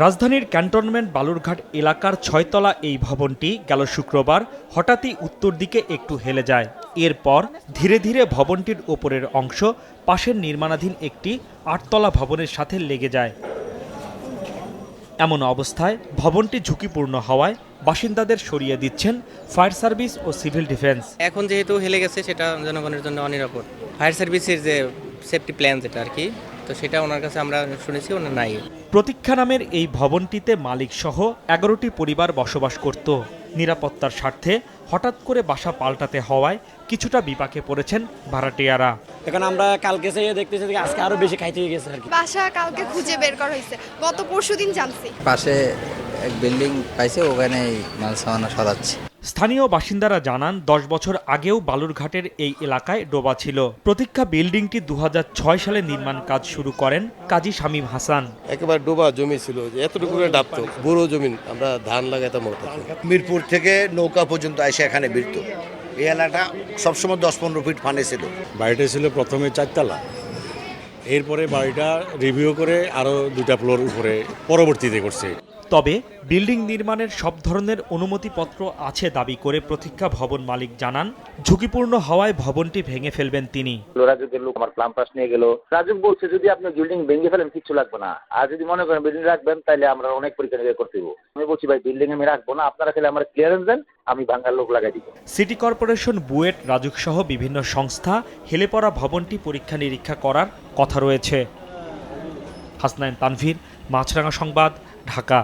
রাজধানীর ক্যান্টনমেন্ট বালুরঘাট এলাকার ছয়তলা এই ভবনটি গেল শুক্রবার, হঠাৎই উত্তর দিকে একটু হেলে যায়। এরপর ধীরে ধীরে ভবনটির ওপরের অংশ পাশের নির্মাণাধীন একটি আটতলা ভবনের সাথে লেগে যায়। এমন অবস্থায় ভবনটি ঝুঁকিপূর্ণ হওয়ায় বাসিন্দাদের সরিয়ে দিচ্ছেন ফায়ার সার্ভিস ও সিভিল ডিফেন্স। এখন যেহেতু হেলে গেছে, সেটা জনগণের জন্য অনিরাপদ। ফায়ার সার্ভিসের যে সেফটি প্ল্যান, যেটা আর কি তো সেটা ওনার কাছে আমরা শুনেছি ওনার নাই। প্রতীক্ষা নামের এই ভবনটিতে মালিকসহ এগারোটি পরিবার বসবাস করত। নিরাপত্তার স্বার্থে হঠাৎ করে বাসা পাল্টাতে হওয়ায় কিছুটা বিপাকে পড়েছেন ভাড়াটিয়ারা। এখন আমরা কালকে থেকে দেখতেছি যে আজকে আরও বেশি খাইতে গেছে আর কি। বাসা কালকে খুঁজে বের করা হয়েছে। গত পরশু দিন জানছি। পাশে এক বিল্ডিং পাইছে ওখানে মাল সামানা সরাচ্ছে। স্থানীয় বাসিন্দারা জানান দশ বছর আগেও বালুরঘাটের এই এলাকায় ডোবা ছিল। প্রতীক্ষা বিল্ডিংটি দু হাজার ছয় সালে নির্মাণ কাজ শুরু করেন কাজী শামীম হাসান। একেবারে ডোবা জমি ছিল যে এতটুকু করে ডাবতো। বুড়ো জমিন আমরা ধান লাগাইতাম ওটা মিরপুর থেকে নৌকা পর্যন্ত এসে এখানে বিরত এই এলাকাটা সবসময় দশ পনেরো ফিট ফানে ছিল। বাড়িটা ছিল প্রথমে চারতলা। এরপরে বাড়িটা রিভিউ করে আরও দুটা ফ্লোর উপরে পরবর্তীতে করছে। তবে বিল্ডিং নির্মাণের সব ধরনের অনুমতিপত্র আছে দাবি করে প্রতীক্ষা ভবন মালিক জানান ঝুঁকিপূর্ণ হওয়ায় ভবনটি ভেঙে ফেলবেন তিনি। রাজুকের লোক আমার প্লাম পাস নিয়ে গেল। রাজুক বলছে যদি আপনি বিল্ডিং ভেঙে ফেলেন কিচ্ছু লাগবে না। আর যদি মনে করেন বিল্ডিং রাখবেন তাহলে আমরা অনেক পরীক্ষা নিরীক্ষা করতে দেবো। আমি বলছি ভাই বিল্ডিং আমি রাখব না। আপনারা খেলে আমার ক্লিয়ারেন্স দেন আমি ভাঙ্গার লোক লাগাই দিব। সিটি কর্পোরেশন বুয়েট রাজুক সহ বিভিন্ন সংস্থা হেলে পড়া ভবনটি পরীক্ষা নিরীক্ষা করার কথা রয়েছে। হাসনাইন তানভীর মাছরাঙা সংবাদ ঢাকা